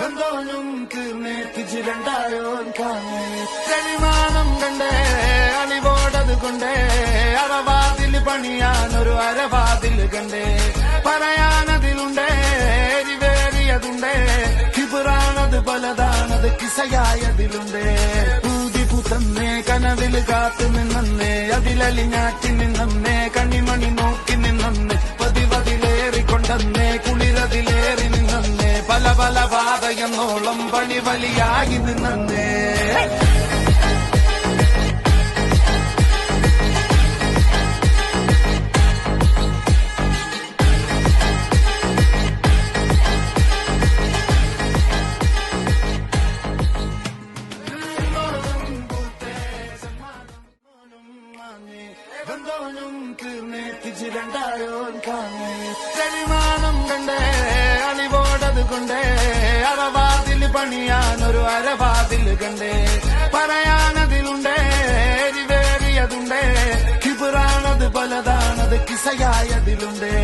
ബന്ധോനും തീർന്നേ തിച്ചിരണ്ടായോൻ കാങ്ങേ കരിമാനം കണ്ടേ അണിപോടത് കൊണ്ടേ അറവാതിൽ പണിയാനൊരു അരവാതിൽ കണ്ടേ. പറയാനതിലുണ്ടേ എരിവേറിയതുണ്ടേ കിബിറാണത് പലതാണത് കിസയായതിലുണ്ടേ. പുത്തന്നേ കനവിൽ കാത്തു നിന്നേ അതിലലിഞ്ഞാറ്റി നിന്നേ കണ്ണിമണി നോക്കി നിന്നേ കുളിരതിലേറി നിന്നേ പല പല പാതയെന്നോളം പണി വലിയായി നിന്നേ ബന്ധോനും കാണേ കണ്ടേ അണിപോടത് കൊണ്ടേ അറവാതിൽ പണിയാനൊരു അരവാതിൽ കണ്ടേ പറയാനതിലുണ്ടേ എരിവേറിയതുണ്ടേ കിബിറാണത് പലതാണത് കിസയായതിലുണ്ടേ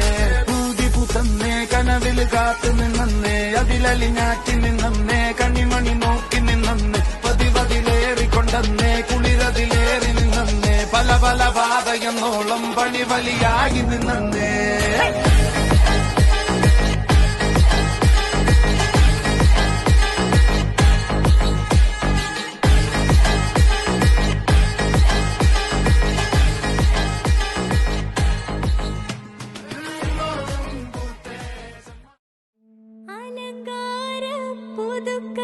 പൂതി പുത്തന്നേ കനവിൽ കാത്തു നിന്നേ അതിലലിഞ്ഞാറ്റി നിന്നേ കണ്ണിമണി നോക്കി നിന്നേ പതിവതിലേറിക്കൊണ്ടന്നേ കുളിരതിലേറി പല പല പാതയെന്നോളം പണി വലിയായി നിന്നേ അലങ്കാര പുതുക്ക